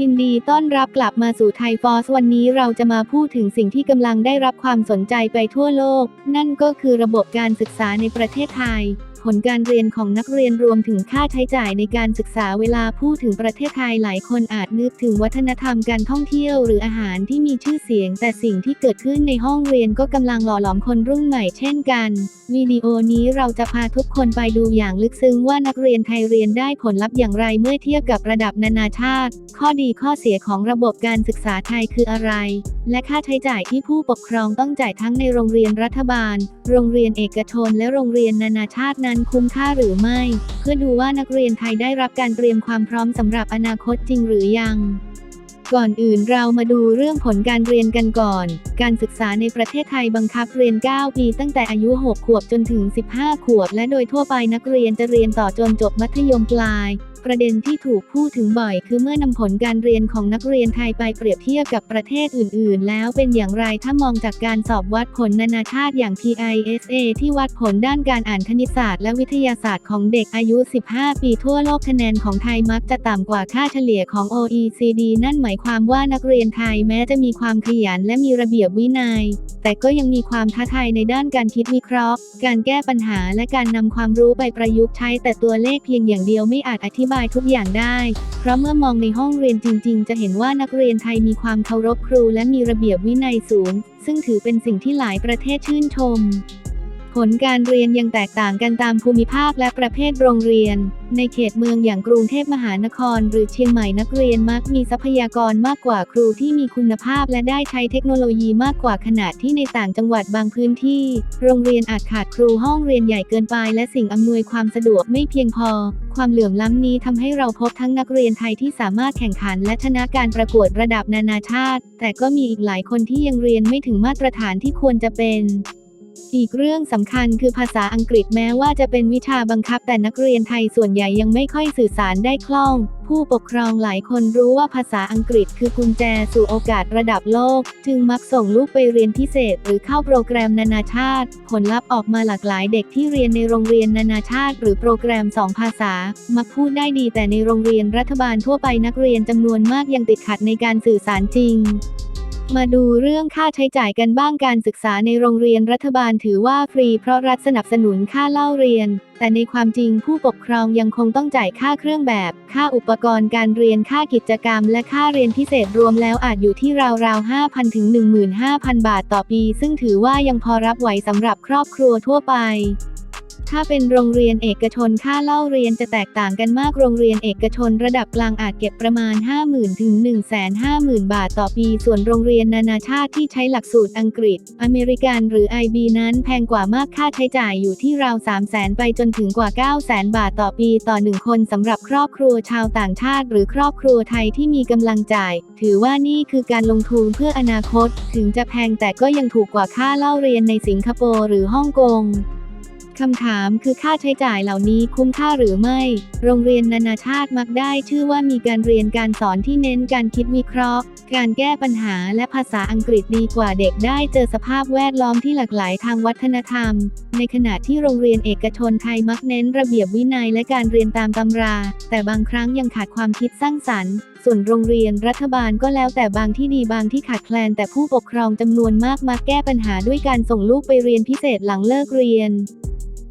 ยินดีต้อนรับกลับมาสู่ไทยฟอสวันนี้เราจะมาพูดถึงสิ่งที่กำลังได้รับความสนใจไปทั่วโลก นั่นก็คือระบบการศึกษาในประเทศไทย ผลการเรียนของนักเรียนรวมถึงค่าใช้จ่ายในการศึกษาเวลาพูดถึงประเทศไทยหลายคนอาจนึกถึงวัฒนธรรมการท่องเที่ยวหรืออาหารที่มีชื่อเสียง แต่สิ่งที่เกิดขึ้นในห้องเรียนก็กำลังหล่อหลอมคนรุ่นใหม่เช่นกัน วิดีโอนี้เราจะพาทุกคนไปดูอย่างลึกซึ้งว่านักเรียนไทยเรียนได้ผลลัพธ์อย่างไรเมื่อเทียบกับระดับนานาชาติ ข้อดีข้อเสียของระบบการศึกษาไทยคืออะไร และค่าใช้จ่ายที่ผู้ปกครองต้องจ่ายทั้งในโรงเรียนรัฐบาล โรงเรียนเอกชน และโรงเรียนนานาชาตินั้นคุ้มค่าหรือไม่ เพื่อดูว่านักเรียนไทยได้รับการเตรียมความพร้อมสำหรับอนาคตจริงหรือยัง ก่อนอื่นเรามาดูเรื่องผลการเรียนกันก่อน การศึกษาในประเทศไทยบังคับเรียน 9 ปีตั้งแต่อายุ 6 ขวบจนถึง 15 ขวบ และโดยทั่วไปนักเรียนจะเรียนต่อจนจบมัธยมปลาย ประเด็นที่ถูกพูดถึงบ่อยคือเมื่อนำผลการเรียนของนักเรียนไทยไปเปรียบเทียบกับประเทศอื่น ๆ แล้วเป็นอย่างไรถ้ามองจากการสอบวัดผลนานาชาติอย่าง PISA ที่วัดผลด้านการอ่านคณิตศาสตร์และวิทยาศาสตร์ของเด็กอายุ 15 ปีทั่วโลกคะแนนของไทยมักจะต่ำกว่าค่าเฉลี่ยของ OECD นั่นหมายความว่านักเรียนไทยแม้จะมีความขยันและมีระเบียบวินัย แต่ก็ยังมีความท้าทายในด้านการคิดวิเคราะห์ การแก้ปัญหาและการนำความรู้ไปประยุกต์ใช้แต่ตัวเลขเพียงอย่างเดียวไม่อาจอธิบายทุกอย่างได้ เพราะเมื่อมองในห้องเรียนจริง ๆ จะเห็นว่านักเรียนไทยมีความเคารพครูและมีระเบียบวินัยสูง ซึ่งถือเป็นสิ่งที่หลายประเทศชื่นชม ผลการเรียนยังแตกต่างกันตามภูมิภาคและประเภทโรงเรียน ในเขตเมืองอย่างกรุงเทพมหานคร หรือเชียงใหม่นักเรียนมักมีทรัพยากรมากกว่าครูที่มีคุณภาพและได้ใช้เทคโนโลยีมากกว่าขนาดที่ในต่างจังหวัดบางพื้นที่ โรงเรียนอาจขาดครูห้องเรียนใหญ่เกินไป และสิ่งอำนวยความสะดวกไม่เพียงพอ ความเหลื่อมล้ำนี้ทำให้เราพบทั้งนักเรียนไทยที่สามารถแข่งขันและชนะการประกวดระดับนานาชาติ แต่ก็มีอีกหลายคนที่ยังเรียนไม่ถึงมาตรฐานที่ควรจะเป็น อีกเรื่องสำคัญคือภาษาอังกฤษแม้ว่าจะเป็นวิชาบังคับแต่นักเรียนไทยส่วนใหญ่ยังไม่ค่อยสื่อสารได้คล่อง ผู้ปกครองหลายคนรู้ว่าภาษาอังกฤษคือกุญแจสู่โอกาสระดับโลก จึงมักส่งลูกไปเรียนพิเศษ หรือเข้าโปรแกรมนานาชาติ ผลลัพธ์ออกมาหลากหลายเด็กที่เรียนในโรงเรียนนานาชาติ หรือโปรแกรมสองภาษา มักพูดได้ดีแต่ในโรงเรียนรัฐบาลทั่วไปนักเรียนจำนวนมากยังติดขัดในการสื่อสารจริง มาดูเรื่องค่าใช้จ่ายกันบ้างการศึกษาในโรงเรียนรัฐบาลถือว่าฟรีเพราะรัฐสนับสนุนค่าเล่าเรียน แต่ในความจริงผู้ปกครองยังคงต้องจ่ายค่าเครื่องแบบ ค่าอุปกรณ์การเรียนค่ากิจกรรม และค่าเรียนพิเศษรวมแล้วอาจอยู่ที่ราวๆ 5,000 ถึง 15,000 บาทต่อปี ซึ่งถือว่ายังพอรับไหวสำหรับครอบครัวทั่วไป ถ้าเป็นโรงเรียนเอกชนค่าเล่าเรียนจะแตกต่างกันมากโรงเรียนเอกชนระดับกลางอาจเก็บประมาณ 50,000 ถึง 150,000 บาทต่อปี ส่วนโรงเรียนนานาชาติที่ใช้หลักสูตรอังกฤษ อเมริกันหรือ IB นั้นแพงกว่ามากค่าใช้จ่ายอยู่ที่ราว 300,000 ไปจนถึงกว่า 900,000 บาทต่อปีต่อหนึ่งคนสำหรับครอบครัวชาวต่างชาติ หรือครอบครัวไทยที่มีกำลังจ่าย ถือว่านี่คือการลงทุนเพื่ออนาคต ถึงจะแพงแต่ก็ยังถูกกว่าค่าเล่าเรียนในสิงคโปร์หรือฮ่องกง คำถามคือค่าใช้จ่ายเหล่านี้คุ้มค่าหรือไม่ โรงเรียนนานาชาติมักได้ชื่อว่ามีการเรียนการสอนที่เน้นการคิดวิเคราะห์ การแก้ปัญหาและภาษาอังกฤษดีกว่าเด็กได้เจอสภาพแวดล้อมที่หลากหลายทางวัฒนธรรม ในขณะที่โรงเรียนเอกชนไทยมักเน้นระเบียบวินัยและการเรียนตามตำรา แต่บางครั้งยังขาดความคิดสร้างสรรค์ ส่วนโรงเรียนรัฐบาลก็แล้วแต่บางที่ดีบางที่ขาดแคลน แต่ผู้ปกครองจำนวนมากมักแก้ปัญหาด้วยการส่งลูกไปเรียนพิเศษหลังเลิกเรียน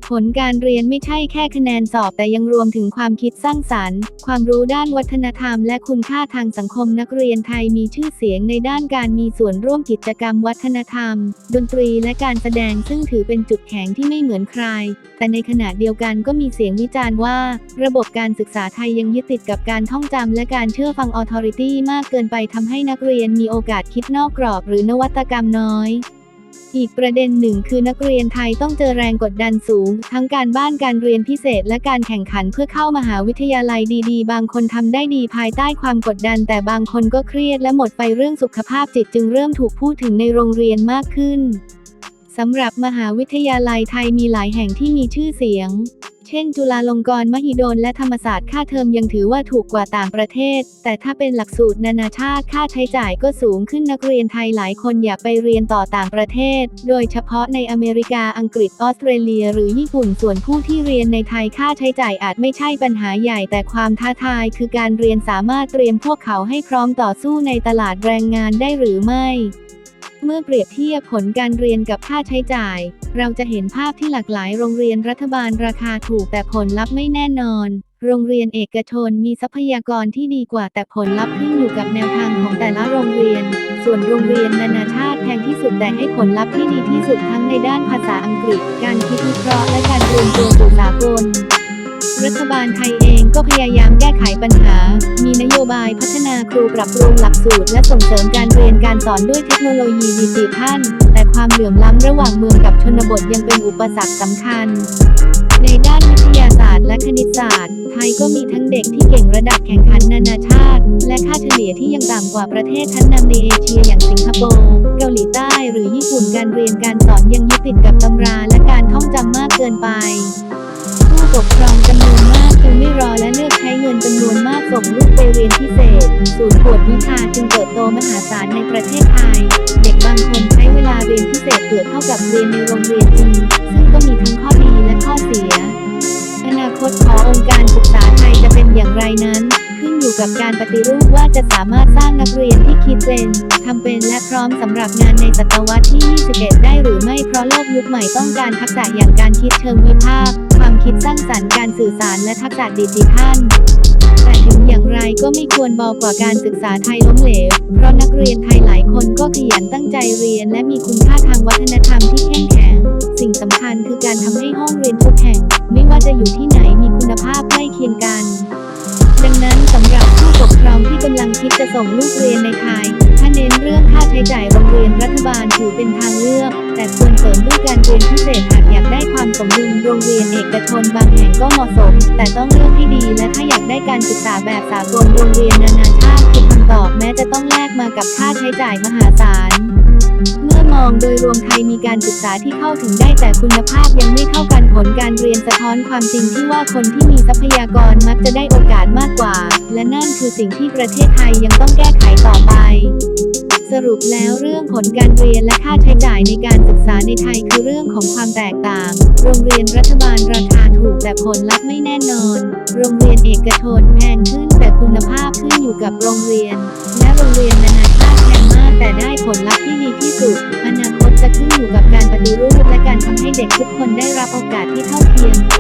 ผลการเรียนไม่ใช่แค่คะแนนสอบแต่ยังรวมถึงความคิดสร้างสรรค์ ความรู้ด้านวัฒนธรรมและคุณค่าทางสังคมนักเรียนไทยมีชื่อเสียงในด้านการมีส่วนร่วมกิจกรรมวัฒนธรรม ดนตรีและการแสดงซึ่งถือเป็นจุดแข็งที่ไม่เหมือนใคร แต่ในขณะเดียวกันก็มีเสียงวิจารณ์ว่า ระบบการศึกษาไทยยังยึดติดกับการท่องจำและการเชื่อฟังออ t h o r i t y มากเกินไปทำให้นักเรียนมีโอกาสคิดนอกกรอบ หรือนวัตกรรมน้อย อีกประเด็นหนึ่งคือนักเรียนไทยต้องเจอแรงกดดันสูง ทั้งการบ้านการเรียนพิเศษและการแข่งขันเพื่อเข้ามหาวิทยาลัยดีๆ บางคนทำได้ดีภายใต้ความกดดัน แต่บางคนก็เครียดและหมดไปเรื่องสุขภาพจิตจึงเริ่มถูกพูดถึงในโรงเรียนมากขึ้นสำหรับมหาวิทยาลัยไทยมีหลายแห่งที่มีชื่อเสียง ชช่น จุฬาลงกรณ์มหิดลและธรรมศาสตร์ค่าเทอมยังถือว่าถูกกว่าต่างประเทศ แต่ถ้าเป็นหลักสูตรนานาชาติค่าใช้จ่ายก็สูงขึ้นนักเรียนไทยหลายคนอยากไปเรียนต่อต่างประเทศ โดยเฉพาะในอเมริกาอังกฤษออสเตรเลีย หรือญี่ปุ่นส่วนผู้ที่เรียนในไทยค่าใช้จ่ายอาจไม่ใช่ปัญหาใหญ่ แต่ความท้าทายคือการเรียนสามารถเตรียมพวกเขาให้พร้อมต่อสู้ในตลาดแรงงานได้หรือไม่ เมื่อเปรียบเทียบผลการเรียนกับค่าใช้จ่าย เราจะเห็นภาพที่หลากหลายโรงเรียนรัฐบาลราคาถูกแต่ผลลัพธ์ไม่แน่นอน โรงเรียนเอกชนมีทรัพยากรที่ดีกว่าแต่ผลลัพธ์ขึ้นอยู่กับแนวทางของแต่ละโรงเรียน ส่วนโรงเรียนนานาชาติแพงที่สุดแต่ให้ผลลัพธ์ที่ดีที่สุดทั้งในด้านภาษาอังกฤษ การคิดวิเคราะห์และการรียนตัวสู่สากลรัฐบาลไทยเองก็พยายามแก้ไขปัญหา มีนโยบายพัฒนาครูปรับปรุงหลักสูตร และส่งเสริมการเรียนการสอนด้วยเทคโนโลยีดิจิทัล ความเหลื่อมล้ำระหว่างเมืองกับชนบทยังเป็นอุปสรรคสำคัญ ในด้านวิทยาศาสตร์และคณิตศาสตร์ ไทยก็มีทั้งเด็กที่เก่งระดับแข่งขันนานาชาติ และค่าเฉลี่ยที่ยังต่ำกว่าประเทศชั้นนำในเอเชียอย่างสิงคโปร์ เกาหลีใต้หรือญี่ปุ่นการเรียนการสอนยังยึดติดกับตำราและการท่องจำมากเกินไป ผู้ปกครองจำนวนมากจึงไม่รอและเลือกใช้เงินจำนวนมากส่งลูกไปเรียนพิเศษศูนย์กวดวิชาจึงเติบโตมหาศาลในประเทศไทย เท่ากับเรียนในโรงเรียนจริงซึ่งก็มีทั้งข้อดีและข้อเสีย อนาคตขององค์การศึกษาไทยจะเป็นอย่างไรนั้น ขึ้นอยู่กับการปฏิรูปว่าจะสามารถสร้างนักเรียนที่คิดเป็นทำเป็นและพร้อมสำหรับงานในศตวรรษที่ 21 ได้หรือไม่เพราะโลกยุคใหม่ต้องการทักษะอย่างการคิดเชิงวิพากษ์ความคิดสร้างสรรค์การสื่อสารและทักษะดิจิทัล แต่ถึงอย่างไรก็ไม่ควรเบากว่าการศึกษาไทยล้มเหลว เพราะนักเรียนไทยหลายคนก็ขยันตั้งใจเรียน และมีคุณค่าทางวัฒนธรรมที่เข้มแข็ง สิ่งสำคัญคือการทำให้ห้องเรียนทุกแห่ง ไม่ว่าจะอยู่ที่ไหนมีคุณภาพใกล้เคียงกัน ดังนั้นสำหรับผู้ปกครองที่กำลังคิดจะส่งลูกเรียนในไทย น้นเรื่องค่าใช้จ่ายโรงเรียนรัฐบาลถือเป็นทางเลือก แต่ควรเสริมด้วยการเรียนพิเศษหากอยากได้ความสมดุลโรงเรียนเอกชนบางแห่งก็เหมาะสม แต่ต้องเลือกให้ดีและถ้าอยากได้การศึกษาแบบสากลโรงเรียนนานาชาติคือคำตอบแม้จะต้องแลกมากับค่าใช้จ่ายมหาศาลเมื่อมองโดยรวมไทยมีการศึกษาที่เข้าถึงได้แต่คุณภาพยังไม่เท่ากันผลการเรียนสะท้อนความจริงที่ว่าคนที่มีทรัพยากรมักจะได้โอกาสมากกว่า และนั่นคือสิ่งที่ประเทศไทยยังต้องแก้ไขต่อไป สรุปแล้วเรื่องผลการเรียนและค่าใช้จ่ายในการศึกษาในไทยคือเรื่องของความแตกต่าง โรงเรียนรัฐบาลราคาถูกแต่ผลลัพธ์ไม่แน่นอน โรงเรียนเอกชนแพงขึ้นแต่คุณภาพขึ้นอยู่กับโรงเรียน และโรงเรียนนานาชาติแพงมากแต่ได้ผลลัพธ์ที่ดีที่สุด อนาคตจะขึ้นอยู่กับการปฏิรูปและการทำให้เด็กทุกคนได้รับโอกาสที่เท่าเทียม